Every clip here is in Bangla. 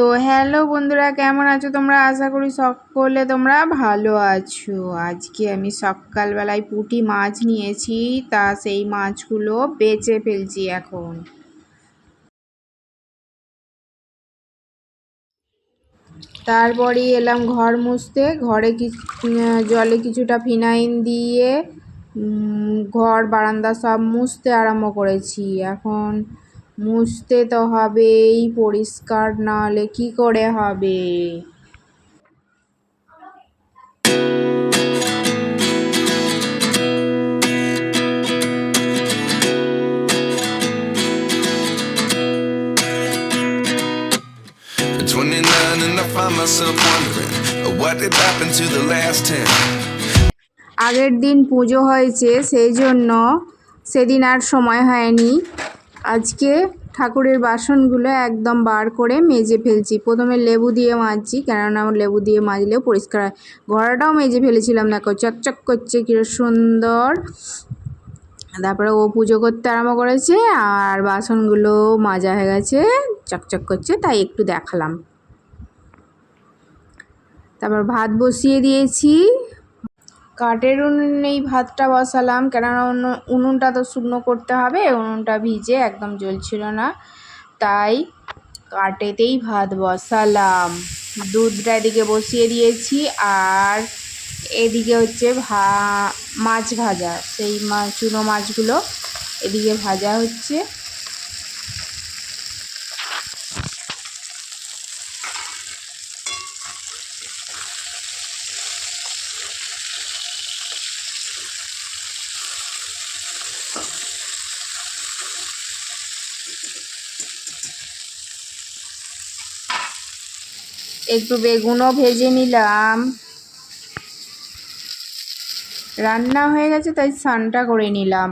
তো হ্যালো বন্ধুরা, কেমন আছো তোমরা? আশা করি সকলে তোমরা ভালো আছো। আজকে আমি সকালবেলায় পুঁটি মাছ নিয়েছি, তা সেই মাছগুলো বেচে ফেলছি এখন। তারপরে এলাম ঘর মুছতে, ঘরে জলে কিছুটা ফিনাইন দিয়ে ঘর, বারান্দা সব মুছতে আরম্ভ করেছি। এখন মুছতে তো হবে এই পরিষ্কার না হলে কি করে হবে? আগের দিন পুজো হয়েছে সেই জন্য সেদিন আর সময় হয়নি। আজকে ঠাকুরের বাসনগুলো একদম বার করে মেজে ফেলছি। প্রথমে লেবু দিয়ে মাজছি, কেননা লেবু দিয়ে মাজলেও পরিষ্কার হয়। ঘোড়াটাও মেজে ফেলেছিলাম, দেখো, চকচক করছে, কি সুন্দর। তারপরে ও পুজো করতে আরম্ভ করেছে, আর বাসনগুলো মাজা হয়ে গেছে, চকচক করছে, তাই একটু দেখালাম। তারপর ভাত বসিয়ে দিয়েছি। কাঠের উনুনেই ভাতটা বসালাম, কেননা উনুনটা তো শুকনো করতে হবে, উনুনটা ভিজে একদম জ্বলছিল না। তাই কাঠেতেই ভাত বসালাম। দুধটা এদিকে বসিয়ে দিয়েছি, আর এদিকে হচ্ছে ভা, মাছ ভাজা। সেই মাছ চুনো মাছগুলো এদিকে ভাজা হচ্ছে। একটু বেগুনও ভেজে নিলাম রান্না হয়ে গেছে তাই স্নানটা করে নিলাম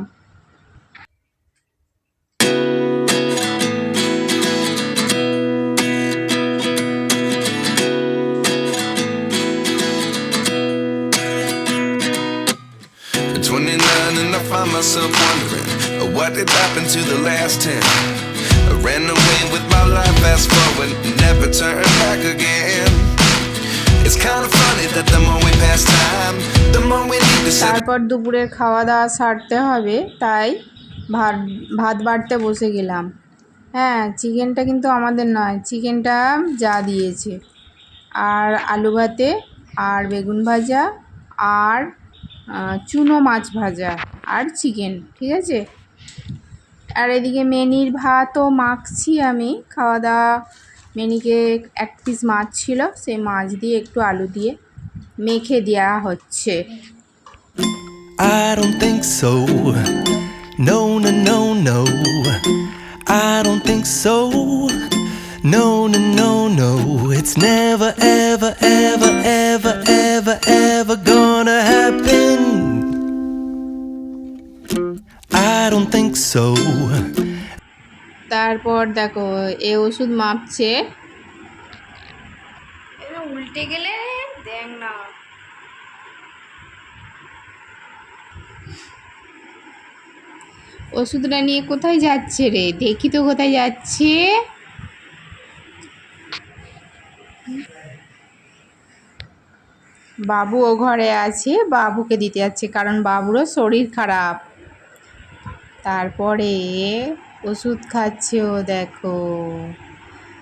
At 29 and I find myself wondering uh, what did happen to the last 10 I ran away with my life fast forward never turn back again It's kind of funny that the more we pass time the more we need to set তারপর দুপুরের খাওয়া দাওয়া সারতে হবে তাই ভাত ভাত বাড়তে বসে গেলাম হ্যাঁ চিকেনটা কিন্তু আমাদের নয় চিকেনটা যা দিয়েছে আর আলু ভাতে আর বেগুন ভাজা আর চুনো মাছ ভাজা আর চিকেন ঠিক আছে আর এদিকে মেনির ভাতও মাখছি আমি খাওয়া দাওয়া মেনিকে এক পিস মাছ ছিল সেই মাছ দিয়ে একটু আলু দিয়ে মেখে দেওয়া হচ্ছে I don't think so. No, no, no, no. I don't think so. No, no, no, no. It's never, ever, ever, ever, ever, ever gonna happen. I don't think so. তারপর দেখো এ ওষুধ মাপছে। উল্টে গেলে দেখ না। ওষুধটা নিয়ে কোথায় যাচ্ছে রে? দেখি তো কোথায় যাচ্ছে। বাবু ও ঘরে আছে বাবুকে দিতে যাচ্ছে কারণ বাবুরও শরীর খারাপ। তারপরে ওষুধ খাচ্ছে ও দেখো।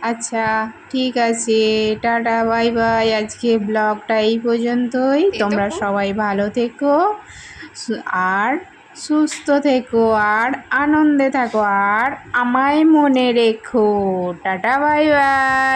আচ্ছা ঠিক আছে টাটা বাই বাই। আজকে ব্লগটা এই পর্যন্তই। তোমরা সবাই ভালো থেকো আর সুস্থ থেকো আর আনন্দে থাকো আর আমায় মনে রেখো। Tata bye bye.